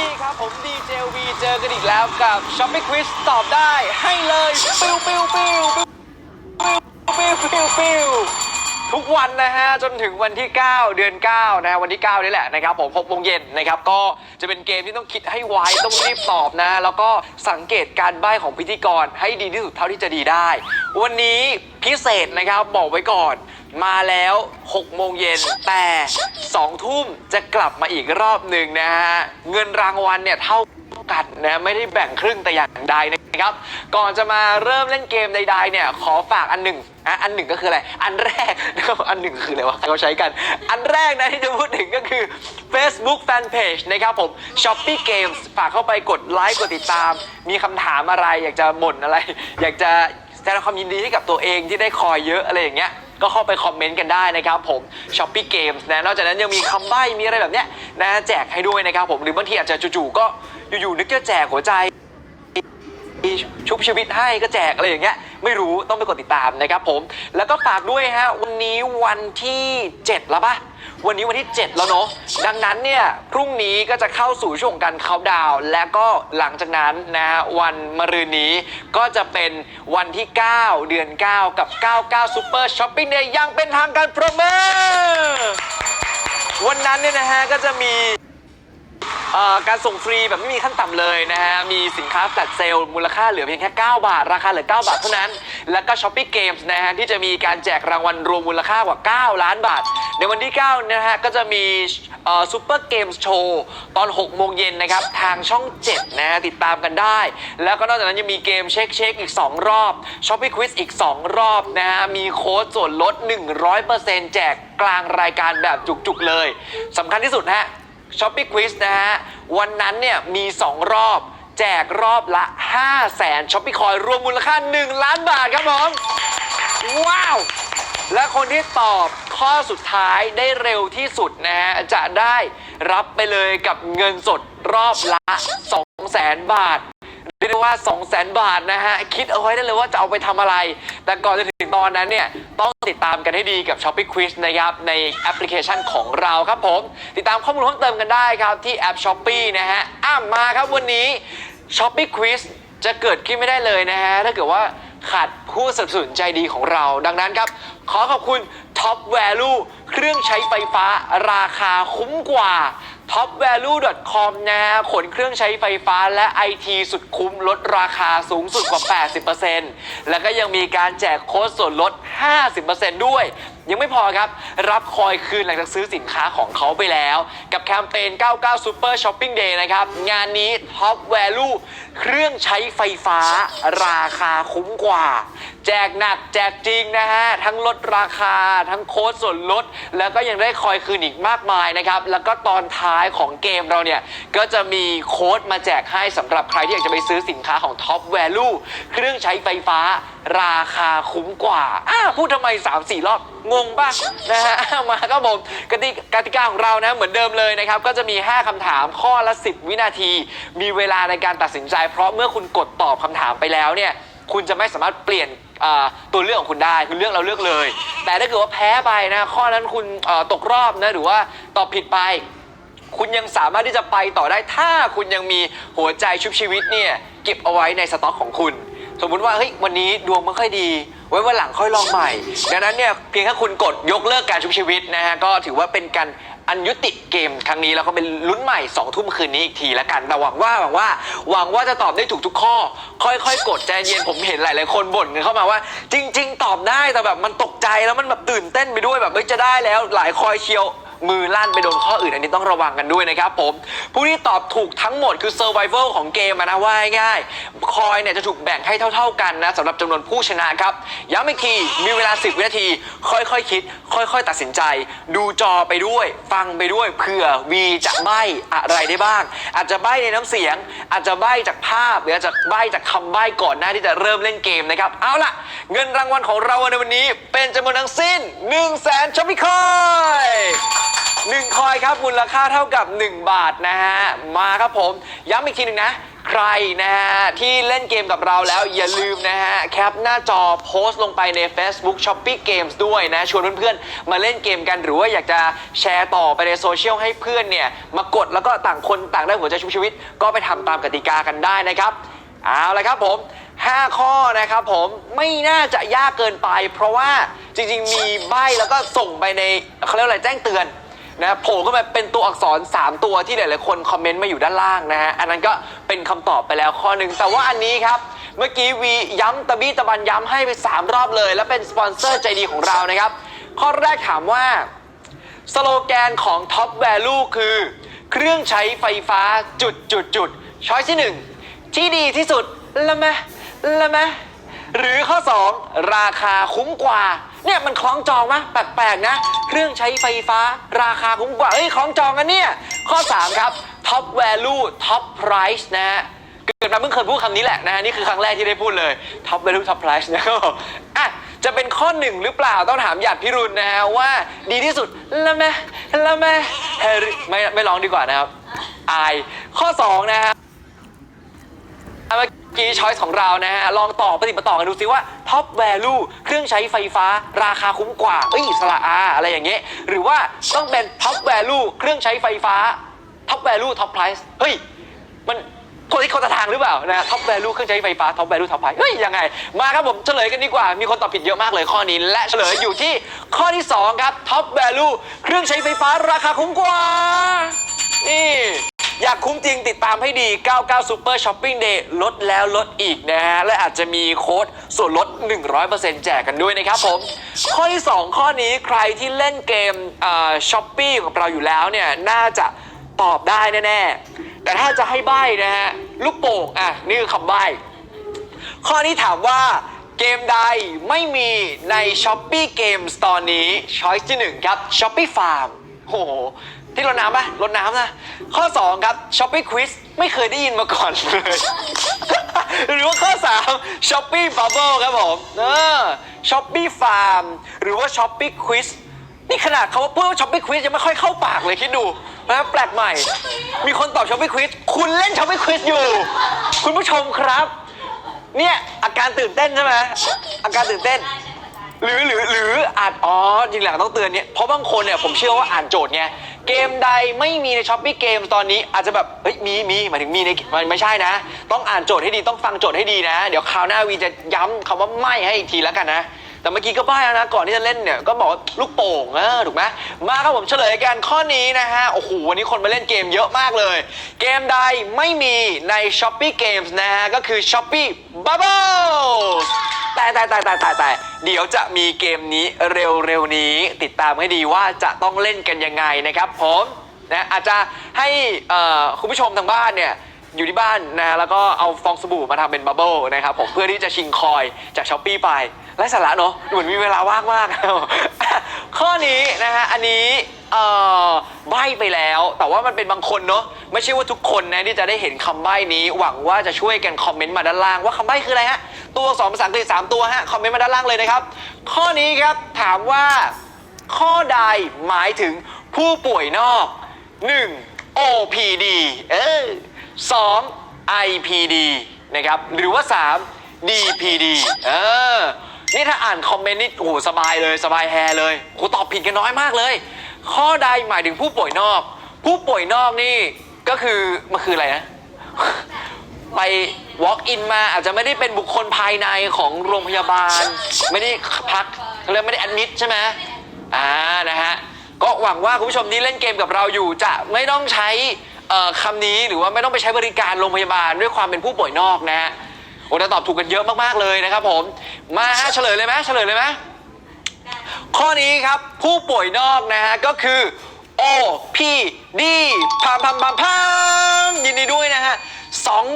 ี้ครับผมดีเจวีเจอกันอีกแล้วกับช็อปปี้ควิสตอบได้ให้เลย ปิวปิวปิวปิวปิวปิวปิว ทุกวันนะฮะจนถึงวันที่ 9 เดือน 9 นะฮะวันที่ 9 นี่แหละนะครับผม6โมงเย็นนะครับก็จะเป็นเกมที่ต้องคิดให้ไวต้องรีบตอบนะ แล้วก็สังเกตการใบ้ของพิธีกรให้ดีที่สุดเท่าที่จะดีได้ วันนี้พิเศษนะครับบอกไว้ก่อนมาแล้ว 6 โมงเย็น แต่ 2 ทุ่มจะกลับมาอีกรอบหนึ่งนะฮะ เงินรางวัลเนี่ยเท่า กันนะไม่ได้แบ่งครึ่งแต่อย่างใดนะครับ ก่อนจะมาเริ่มเล่นเกมใดๆเนี่ยขอฝากอันหนึ่งอะอันหนึ่งก็คืออะไร อันแรกนะครับอันหนึ่งคืออะไรวะเขาใช้กัน อันแรกนะที่จะพูดถึงก็คือ Facebook Fanpage นะครับผม Shopee Games ฝากเข้าไปกดไลค์กดติดตาม มีคำถามอะไร อยากจะบ่นอะไร อยากจะแสดงความยินดีให้กับตัวเองที่ได้คอยเยอะอะไรอย่างเงี้ยก็เข้าไปคอมเมนต์กันได้นะครับผม Shopee Games นะนอกจากนั้นยังมีคำใบ้มีอะไรแบบเนี้ยนะแจกให้ด้วยนะครับผมหรือบางทีอาจจะจู่ๆก็ อยู่ๆนึกจะแจกหัวใจชุบชีวิตให้ก็แจกอะไรอย่างเงี้ยไม่รู้ต้องไปกดติดตามนะครับผม แล้วก็ฝากด้วยฮะวันนี้วันที่ 7 แล้วปะวันนี้วันที่ 7 แล้วเนาะดังนั้นเนี่ยพรุ่งนี้ก็จะเข้าสู่ช่วงการเขาดาวและก็หลังจากนั้นนะฮะวันมะรืนนี้ก็จะเป็นวันที่ 9 เดือน 9 กับ 99 Super Shopping Day ยังเป็นทางการโปรโมทวันนั้นเนี่ยนะฮะก็จะมี เอ่อการส่งฟรีแบบไม่มีขั้นต่ำเลยนะฮะ มีสินค้าแฟลชเซลมูลค่าเหลือเพียงแค่ 9 บาท ราคาเหลือ 9 บาทเท่านั้น แล้วก็ช้อปปี้เกมส์นะฮะ ที่จะมีการแจกรางวัลรวมมูลค่ากว่า 9 ล้านบาท ในวันที่ 9 นะฮะ ก็จะมีซูเปอร์เกมส์โชว์ตอน 6 โมงเย็นนะครับ ทางช่อง 7 นะฮะ ติดตามกันได้ แล้วก็นอกจากนั้นยังมีเกมเช็คเช็คอีก 2 รอบช้อปปี้ควิสอีก 2 รอบนะฮะ มีโค้ดส่วนลด 100%แจกกลางรายการแบบจุกๆเลยสำคัญที่สุดนะฮะ ช้อปปี้ควิสนะฮะ วันนั้นเนี่ยมี 2 รอบ แจกรอบละ 5 0 0แสนช้อปปี้คอยรวมมูลค่า 1 ล้านบาทครับผม ว้าว และคนที่ตอบข้อสุดท้ายได้เร็วที่สุดนะฮะ จะได้รับไปเลยกับเงินสดรอบละ 2 0 0แสนบาทเรียกได้ว่า 2 0 0แสนบาทนะฮะ คิดเอาไว้ได้เลยว่าจะเอาไปทำอะไร แต่ก่อนจะถึงตอนนั้นเนี่ย ต้องติดตามกันให้ดีกับ s h o p ปี้ Quiz นะครับ ในแอปพลิเคชันของเราครับผม ติดตามข้อมูลเพิ่มเติมกันได้ครับ ที่แอป s h o p e e นะฮะอะมาครับวันนี้ s h o p ปี้ Quiz จะเกิดขึ้นไม่ได้เลยนะฮะ ถ้าเกิดว่าขาดผู้สนับสนุนใจดีของเรา ดังนั้นครับ ขอขอบคุณ Top Value เครื่องใช้ไฟฟ้าราคาคุ้มกว่า topvalue.com นะฮะขนเครื่องใช้ไฟฟ้าและไอทีสุดคุ้มลดราคาสูงสุดกว่า 80%แล้วก็ยังมีการแจกโค้ดส่วนลด 50%ด้วย ยังไม่พอครับ รับคอยคืนหลังจากซื้อสินค้าของเขาไปแล้ว กับแคมเปญ 99 Super Shopping Day นะครับ งานนี้ Top Value เครื่องใช้ไฟฟ้าราคาคุ้มกว่า แจกหนักแจกจริงนะฮะ ทั้งลดราคาทั้งโค้ดส่วนลด แล้วก็ยังได้คอยคืนอีกมากมายนะครับ แล้วก็ตอนท้ายของเกมเราเนี่ย ก็จะมีโค้ดมาแจกให้สำหรับใครที่อยากจะไปซื้อสินค้าของ Top Value เครื่องใช้ไฟฟ้าราคาคุ้มกว่าอ้าพูดทำไม 3-4 รอบงงป่ะนะฮะมาครับผมกติกติกาของเรานะเหมือนเดิมเลยนะครับ ก็จะมี 5คำถามข้อละ 10 วินาที มีเวลาในการตัดสินใจ เพราะเมื่อคุณกดตอบคำถามไปแล้วเนี่ยคุณจะไม่สามารถเปลี่ยนตัวเลือกของคุณได้คุณเลือกเราเลือกเลย แต่ถ้าเกิดว่าแพ้ไปนะข้อนั้นคุณตกรอบนะหรือว่าตอบผิดไป คุณยังสามารถที่จะไปต่อได้ถ้าคุณยังมีหัวใจชุบชีวิตเนี่ยเก็บเอาไว้ในสต็อกของคุณ สมมุติว่าเฮ้ยวันนี้ดวงไม่ค่อยดี ไว้วันหลังค่อยลองใหม่ ดังนั้นเนี่ยเพียงแค่คุณกดยกเลิกการชุบชีวิตนะฮะก็ถือว่าเป็นการอันยุติเกมครั้งนี้แล้วก็เป็นลุ้นใหม่2องทุ่มคืนนี้อีกทีละกันแต่หวังว่าหวังว่าหวังว่าจะตอบได้ถูกทุกข้อ ค่อยๆ กดใจเย็นผมเห็นหลายๆคนบ่นกันเข้ามาว่า จริง ๆ ตอบได้แต่แบบมันตกใจแล้วมันแบบตื่นเต้นไปด้วยแบบเฮ้ยจะได้แล้วหลายคอยเชียว มือลั่นไปโดนข้ออื่นอันนี้ต้องระวังกันด้วยนะครับผม ผู้ที่ตอบถูกทั้งหมดคือ Survival ของเกมอะนะว่าง่ายๆคอยเนี่ยจะถูกแบ่งให้เท่า ๆกันนะสำหรับจำนวนผู้ชนะครับย้ำอีกทีมีเวลา 10 วินาที ค่อยๆคิด ค่อยๆ ตัดสินใจ ดูจอไปด้วย ฟังไปด้วยเผื่อวีจะใบ้อะไรได้บ้าง อาจจะใบ้ในน้ำเสียง อาจจะใบ้จากภาพหรืออาจจะใบ้จากคำใบ้ก่อนหน้าที่จะเริ่มเล่นเกมนะครับเอาล่ะ เงินรางวัลของเราในวันนี้เป็นจำนวนทั้งสิ้น1 0 0 0 0 0ช็อปปี้คอย 1 คอยครับมูลค่าเท่ากับ 1 บาทนะฮะ มาครับผม ย้ำอีกทีหนึ่งนะ ใครนะฮะ ที่เล่นเกมกับเราแล้วอย่าลืมนะฮะ แคปหน้าจอโพสต์ลงไปใน Facebook s h o p p i e Games ด้วยนะ ชวนเพื่อนๆ มาเล่นเกมกันหรือว่าอยากจะแชร์ต่อไปในโซเชียลให้เพื่อนเนี่ย มากดแล้วก็ต่างคนต่างได้หัวใจชุบชีวิต ก็ไปทำตามกติกากันได้นะครับเอาละครับผม 5 ข้อนะครับผมไม่น่าจะยากเกินไป เพราะว่าจริงๆ มีใบแล้วก็ส่งไปในเขาเรียกว่าอะไรแจ้งเตือน นะโผล่เข้ามาเป็นตัวอักษร 3 ตัวที่หลายๆคนคอมเมนต์มาอยู่ด้านล่างนะฮะ อันนั้นก็เป็นคำตอบไปแล้วข้อหนึ่งแต่ว่าอันนี้ครับ เมื่อกี้วีย้ำตะบี้ตะบันย้ำให้ไป 3 รอบเลย และเป็นสปอนเซอร์ใจดีของเรานะครับ ข้อแรกถามว่า สโลแกนของ Top Value คือ เครื่องใช้ไฟฟ้าจุดจุดจุดช้อยที่ 1 ที่ดีที่สุดละไหมละไหมหรือข้อ 2 ราคาคุ้มกว่า เนี่ยมันคล้องจองมะแปลกๆนะ เครื่องใช้ไฟฟ้า ราคาคุ้มกว่าเอ้ยคล้องจองกันเนี่ย ข้อ 3 ครับ Top Value Top Price นะฮะเกิดมาเพิ่งเคยพูดคำนี้แหละนะฮะนี่คือครั้งแรกที่ได้พูดเลย Top Value Top Price นะครับอะจะเป็นข้อหนึ่งหรือเปล่าต้องถามหยาดพิรุณนะฮะว่าดีที่สุดละแม่ละแม่ไม่ไม่ร้องดีกว่านะครับ อายข้อ 2 นะฮะเมื่อ กีช้อยส์ของเรานะฮะ ลองต่อปฏิบัติต่อกันดูซิว่า Top Value เครื่องใช้ไฟฟ้าราคาคุ้มกว่า เอ้ยสละอาอะไรอย่างเงี้ยหรือว่าต้องเป็น Top Value เครื่องใช้ไฟฟ้า Top Value Top Price เฮ้ย มันคนที่คนละทางหรือเปล่านะ Top Value เครื่องใช้ไฟฟ้า Top Value Top Price เฮ้ย ยังไง มาครับผมเฉลยกันดีกว่า มีคนตอบผิดเยอะมากเลยข้อนี้ และเฉลยอยู่ที่ข้อที่ 2 ครับ Top Value เครื่องใช้ไฟฟ้าราคาคุ้มกว่านี่ อยากคุ้มจริงติดตามให้ดี 99 Super Shopping Day ลดแล้วลดอีกนะฮะ และอาจจะมีโค้ดส่วนลด 100%แจกกันด้วยนะครับผม ข้อที่ 2 ข้อนี้ใครที่เล่นเกมช้อปปี้ของเราอยู่แล้วเนี่ย น่าจะตอบได้แน่ๆ แต่ถ้าจะให้ใบ้นะฮะ ลูกโป่งอะ นี่คือคำใบ้ ข้อนี้ถามว่าเกมใดไม่มีใน s h o p e e Games ตอนนี้ Choice ที่ 1 ครับ s h o p e e Farm โห ที่รดน้ำปะรดน้ำนะ ข้อ 2 ครับ s h o p e e Quiz ไม่เคยได้ยินมาก่อนเลย หรือว่าข้อ3 s h o p e e Bubble ครับผมเออ s h o p e e Farm หรือว่า s h o p e e Quiz นี่ขนาดเขาว่าพูดว่า s h o p e e Quiz ยังไม่ค่อยเข้าปากเลยคิดดูนะแปลกใหม่ มีคนตอบ s h o p e e Quiz คุณเล่น s h o p e e Quiz อยู่ คุณผู้ชมครับ เนี่ยอาการตื่นเต้นใช่ไหมอาการตื่นเต้น หรือหรือหรืออ่านอ๋อจริงแหละต้องเตือนเนี่ยเพราะบางคนเนี่ยผมเชื่อว่าอ่านโจทย์ไงเกมใดไม่มีในช้อปปี้เกมตอนนี้อาจจะแบบเฮ้ยมีมีหมายถึงมีในมันไม่ใช่นะ ต้องอ่านโจทย์ให้ดีต้องฟังโจทย์ให้ดีนะ เดี๋ยวคราวหน้าวีจะย้ำคำว่าไม่ให้อีกทีแล้วกันนะ แต่เมื่อกี้ก็บ้าแล้วนะก่อนที่จะเล่นเนี่ยก็บอกลูกโป่งเออถูกไหมมาครับผมเฉลยกันข้อนี้นะฮะโอ้โหวันนี้คนมาเล่นเกมเยอะมากเลย เกมใดไม่มีใน s h o p e e Games นะฮะก็คือ s h o p e e Bubble แต่แต่แต่แต่แต่แต่เดี๋ยวจะมีเกมนี้เร็วๆนี้ ติดตามให้ดีว่าจะต้องเล่นกันยังไงนะครับผมนะอาจจะให้เอ่อคุณผู้ชมทางบ้านเนี่ยอยู่ที่บ้านนะแล้วก็เอาฟองสบู่มาทำเป็นบับเบิลนะครับผมเพื่อที่จะชิงคอยจากช้อปปี้ไปไร้สาระเนาะเหมือนมีเวลาว่างมาก ข้อนี้นะฮะอันนี้ เอ่อใบไปแล้ว แต่ว่ามันเป็นบางคนเนาะไม่ใช่ว่าทุกคนนะที่จะได้เห็นคำใบ้นี้ หวังว่าจะช่วยกันคอมเมนต์มาด้านล่างว่าคำใบ้คืออะไรฮะ ตัวสอักษรภาษาอังกฤษสามตัวฮะ คอมเมนต์มาด้านล่างเลยนะครับ ข้อนี้ครับถามว่า ข้อใดหมายถึงผู้ป่วยนอก 1. OPD เออ 2. IPD นะครับ หรือว่า 3. DPD เออ นี่ถ้าอ่านคอมเมนต์นี่โอ้โหสบายเลยสบายแฮเลยโอ้โหตอบผิดกันน้อยมากเลย ข้อใดหมายถึงผู้ป่วยนอก ผู้ป่วยนอกนี่ก็คือมันคืออะไรนะ ไป walk in มาอาจจะไม่ได้เป็นบุคคลภายในของโรงพยาบาล ไม่ได้พักเขาเรียกไม่ได้ admit ใช่ไหมอ่านะฮะก็หวังว่าคุณผู้ชมที่เล่นเกมกับเราอยู่ จะไม่ต้องใช้คำนี้หรือว่าไม่ต้องไปใช้บริการโรงพยาบาลด้วยความเป็นผู้ป่วยนอกนะฮะโอ้แต่ตอบถูกกันเยอะมากๆเลยนะครับผมมาฮะเฉลยเลยไหมเฉลยเลยไหม ข้อนี้ครับผู้ป่วยนอกนะฮะก็คือ O P D พามพามพามพามยินดีด้วยนะฮะ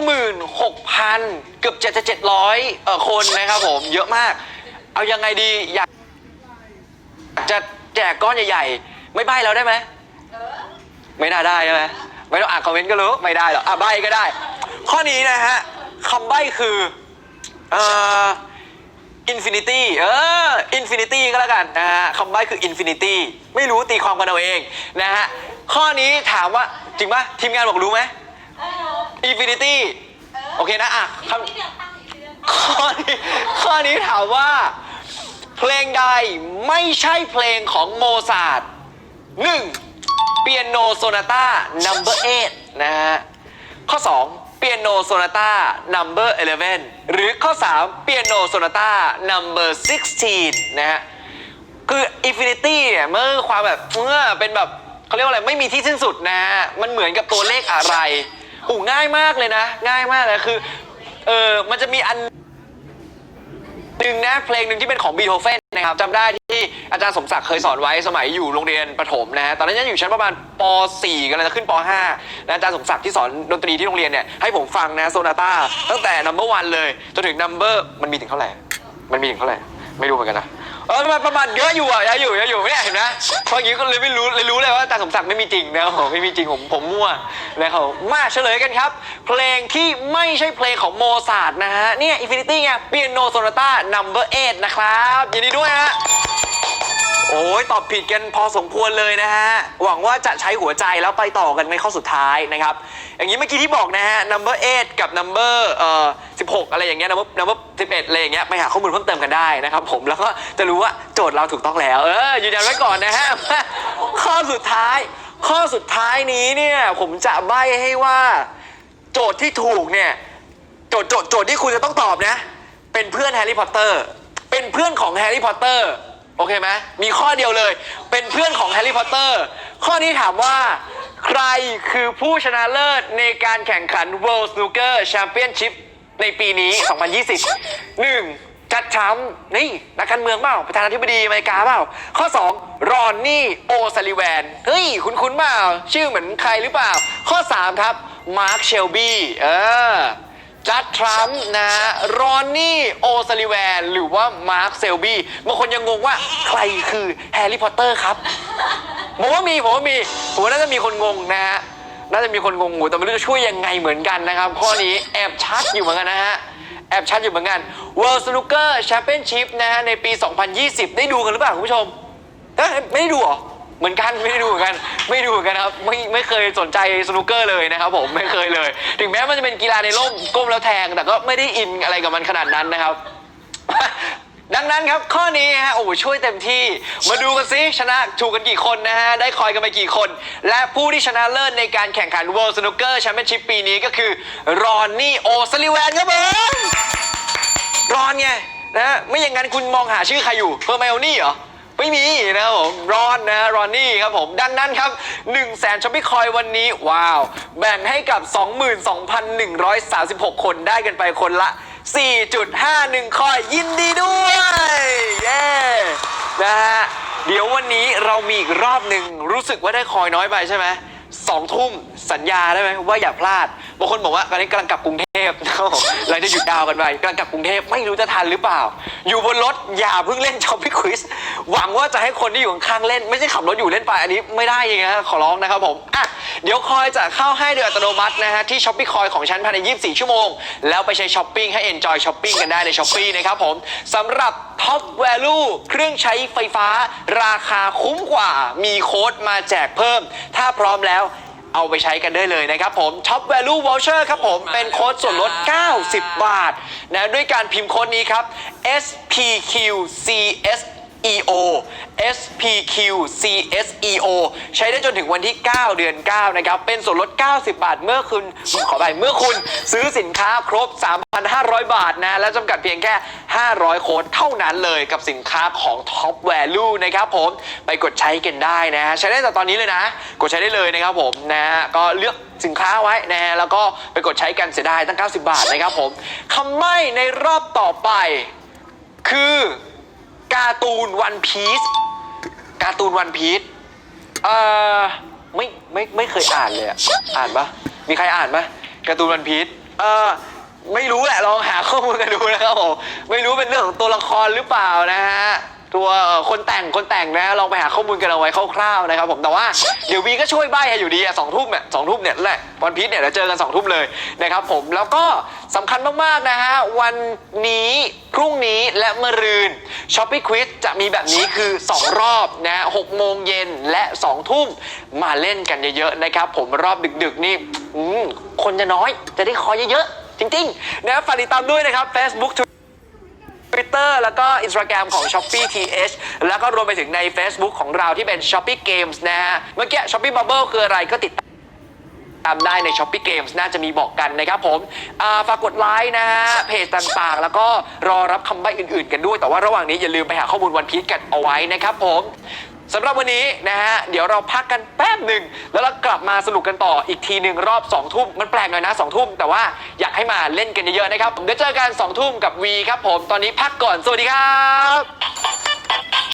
26,000 เกือบ 7 700เอ่อคนนะครับผม เยอะมาก เอายังไงดีอยากจะแจกก้อนใหญ่ๆ ไม่ใบ้แล้วได้ไหมไม่น่าได้ใช่ไหมไม่ต้องอ่านคอมเมนต์ก็รู้ ไม่ได้หรอกอะใบก็ได้ ข้อนี้นะฮะคำใบ้คือเอ่อ Infinity เออ Infinity ก็แล้วกันนะฮะคำใบ้คือ Infinity ไม่รู้ตีความกันเอาเองนะฮะข้อนี้ถามว่าจริงปะทีมงานบอกรู้ไหม Infinity โอเคนะอะคำข้อนี้ข้อนี้ถามว่า เพลงใดไม่ใช่เพลงของโมซาร์ทหนึ่งเปียโนโซนาต้า number 8นะฮะข้อ2 เปียโนโซนาต้า number 11 หรือข้อ 3 เปียโนโซนาต้า number 16 นะฮะ คือ Infinity เนี่ยเมื่อความแบบเมื่อเป็นแบบเขาเรียกว่าอะไร ไม่มีที่สิ้นสุดนะฮะ มันเหมือนกับตัวเลขอะไรอูง่ายมากเลยนะ ง่ายมากเลยคือ เออมันจะมีอัน หนึ่งนะเพลงหนึ่งที่เป็นของบีโธเฟนนะครับจำได้ที่อาจารย์สมศักดิ์เคยสอนไว้สมัยอยู่โรงเรียนประถมนะฮะตอนนั้นยังอยู่ชั้นประมาณป .4 กันเลยจะขึ้นป .5 นะอาจารย์สมศักดิ์ที่สอนดนตรีที่โรงเรียนเนี่ยให้ผมฟังนะโซนาต้าตั้งแต่นัมเบอร์วันเลยจนถึงนัมเบอร์มันมีถึงเท่าไหร่มันมีถึงเท่าไหร่ไม่รู้เหมือนกันนะ เออมันประมาณเยอะอยู่อะเยอะอยู่เยอะอยู่เนี่ยเห็นไหมเพราะอย่างนี้ก็เลยไม่รู้เลยรู้เลยว่าตาสมศักดิ์ไม่มีจริงนะครับผมไม่มีจริงผมผมมั่วนะครับมาเฉลยกันครับ เพลงที่ไม่ใช่เพลงของโมซาร์ทนะฮะเนี่ยอินฟินิตี้ไงเปียโนโซนาต้านัมเบอร์เอ็ดนะครับยินดีด้วยฮะ โอ้ยตอบผิดกันพอสมควรเลยนะฮะ หวังว่าจะใช้หัวใจแล้วไปต่อกันในข้อสุดท้ายนะครับ อย่างนี้เมื่อกี้ที่บอกนะฮะ number 8 กับ number เอ่อ16 อะไรอย่างเงี้ย number number 11อะไรอย่างเงี้ยไปหาข้อมูลเพิ่มเติมกันได้นะครับผมแล้วก็จะรู้ว่าโจทย์เราถูกต้องแล้ว เออยืนยันไว้ก่อนนะฮะ ข้อสุดท้าย ข้อสุดท้ายนี้เนี่ยผมจะใบ้ให้ว่า โจทย์ที่ถูกเนี่ยโจทย์โจทย์โจทย์ที่คุณจะต้องตอบนะ เป็นเพื่อนแฮร์รี่พอตเตอร์เป็นเพื่อนของแฮร์รี่พอตเตอร์ โอเคไหมมีข้อเดียวเลย เป็นเพื่อนของแฮร์รี่พอตเตอร์ ข้อนี้ถามว่า ใครคือผู้ชนะเลิศในการแข่งขัน World Snooker Championship ในปีนี้ 2020 1. จัดทรัมป์นี่ นักการเมืองเปล่า ประธานาธิบดีอเมริกาเปล่า ข้อ 2. รอนนี่ โอซาลิแวน เฮ้ย คุ้นคุ้นเปล่า ชื่อเหมือนใครหรือเปล่า ข้อ 3 ครับ มาร์ค เชลบี้ เออ จัดทรัมป์นะฮะรอนนี่โอซาลิแวน หรือว่ามาร์คเซลบี้บางคนยังงงว่าใครคือแฮร์รี่พอตเตอร์ครับผมว่ามีผมว่ามีผมว่าน่าจะมีคนงงนะฮะน่าจะมีคนงงอยู่แต่ไม่รู้จะช่วยยังไงเหมือนกันนะครับข้อนี้แอบชัดอยู่เหมือนกันนะฮะแอบชัดอยู่เหมือนกัน World Snooker Championship นะฮะในปี 2020 ได้ดูกันหรือเปล่าคุณผู้ชมไม่ได้ดูเหรอ เหมือนกันไม่ได้ดูเหมือนกันไม่ดูเหมือนกันครับไม่ไม่เคยสนใจสนุกเกอร์เลยนะครับผมไม่เคยเลย ถึงแม้มันจะเป็นกีฬาในร่มก้มแล้วแทง แต่ก็ไม่ได้อินอะไรกับมันขนาดนั้นนะครับ ดังนั้นครับข้อนี้ฮะโอ้โหช่วยเต็มที่ มาดูกันซิชนะถูกกันกี่คนนะฮะ ได้คอยกันไปกี่คน และผู้ที่ชนะเลิศในการแข่งขัน World Snooker Championship ปีนี้ก็คือรอนนี่โอซลิแวนครับผมรอนไงนะฮะไม่อย่างนั้นคุณมองหาชื่อใครอยู่เพอร์ไมโอนี่เหรอ ไม่มีนะครับผมรอนนะรอนนี่ครับผมดังนั้นครับ1 0 0 0 0แสนช้อปปี้คอยวันนี้ ว้าว แบ่งให้กับ 22,136 คนได้กันไปคนละ 4.51 คอยยินดีด้วย เย้นะฮะเดี๋ยววันนี้เรามีอีกรอบหนึ่งรู้สึกว่าได้คอยน้อยไปใช่ไหมสองทุ่มสัญญาได้ไหมว่าอย่าพลาดบางคนบอกว่าตอนนี้กำลังกลับกรุงเทพ หลังจากหยุดดาวกันไปกำลังกลับกรุงเทพไม่รู้จะทันหรือเปล่า อยู่บนรถอย่าเพิ่งเล่นช็อปปี้ควิสหวังว่าจะให้คนที่อยู่ข้างเล่น ไม่ใช่ขับรถอยู่เล่นไปอันนี้ไม่ได้ยังไงนะขอร้องนะครับผมอะเดี๋ยวคอยจะเข้าให้โดยอัตโนมัตินะฮะที่ช้อปปี้คอยของฉันภายใน 24 ชั่วโมง แล้วไปใช้ช้อปปิ้งให้ enjoy ช้อปปิ้งกันได้ในช้อปปี้นะครับผมสำหรับ Top Value เครื่องใช้ไฟฟ้า ราคาคุ้มกว่ามีโค้ดมาแจกเพิ่ม ถ้าพร้อมแล้ว เอาไปใช้กันได้เลยนะครับผม Top Value Voucher ครับผม เป็นโค้ดส่วนลด 90 บาทนะด้วยการพิมพ์โค้ดนี้ครับ SPQCS EO SPQCSEO ใช้ได้จนถึงวันที่ 9 เดือน 9 นะครับ เป็นส่วนลด 90 บาท เมื่อคุณขอไปเมื่อคุณซื้อสินค้าครบ 3,500 บาทนะ และจำกัดเพียงแค่ 500 โค้ดเท่านั้นเลยกับสินค้าของ Top Value นะครับผมไปกดใช้กันได้นะฮะใช้ได้แต่ตอนนี้เลยนะ กดใช้ได้เลยนะครับผมนะฮะก็เลือกสินค้าไว้นะฮะแล้วก็ไปกดใช้กันเสียดายตั้ง 90 บาทนะครับผมคำใบ้ในรอบต่อไปคือ การ์ตูนวันพีซการ์ตูนวันพีซเอ่อไม่ไม่ไม่เคยอ่านเลยอะอ่านปะมีใครอ่านปะการ์ตูนวันพีซเอ่อไม่รู้แหละลองหาข้อมูลกันดูนะครับผมไม่รู้เป็นเรื่องของตัวละครหรือเปล่านะฮะ ตัวเอ่อคนแต่งคนแต่งนะลองไปหาข้อมูลกันเอาไว้คร่าวๆนะครับผมแต่ว่าเดี๋ยววีก็ช่วยใบ้ให้อยู่ดีอะสองทุ่มเนี่ยสองทุ่มเนี่ยแหละวันพีชเนี่ยเดี๋ยวเจอกันสองทุ่มเลยนะครับผมแล้วก็สำคัญมากๆนะฮะวันนี้พรุ่งนี้และมะรืนช้อปปี้ควิสจะมีแบบนี้คือ 2 รอบนะฮะหกโมงเย็นและ2ทุ่มมาเล่นกันเยอะๆนะครับผมรอบดึกๆนี่อืมคนจะน้อยจะได้คอยเยอะๆจริงๆนะฝากติดตามด้วยนะครับ Facebook Twitter แล้วก็ Instagram ของ Shopee TH แล้วก็รวมไปถึงใน Facebook ของเราที่เป็น Shopee Games นะฮะ เมื่อกี้ Shopee Bubble คืออะไรก็ติดตามได้ใน Shopee Games น่าจะมีบอกกันนะครับผมฝากกดไลค์นะฮะ เพจต่างๆ แล้วก็รอรับคำใบ้อื่นๆ กันด้วย แต่ว่าระหว่างนี้อย่าลืมไปหาข้อมูลวันพีชกันเอาไว้นะครับผม สำหรับวันนี้นะฮะ เดี๋ยวเราพักกันแป๊บหนึ่ง แล้วเรากลับมาสนุกกันต่ออีกทีหนึ่งรอบ2ทุ่มมันแปลกหน่อยนะ2ทุ่มแต่ว่าอยากให้มาเล่นกันเยอะๆนะครับเดี๋ยวเจอกัน2ทุ่มกับวีครับผมตอนนี้พักก่อนสวัสดีครับ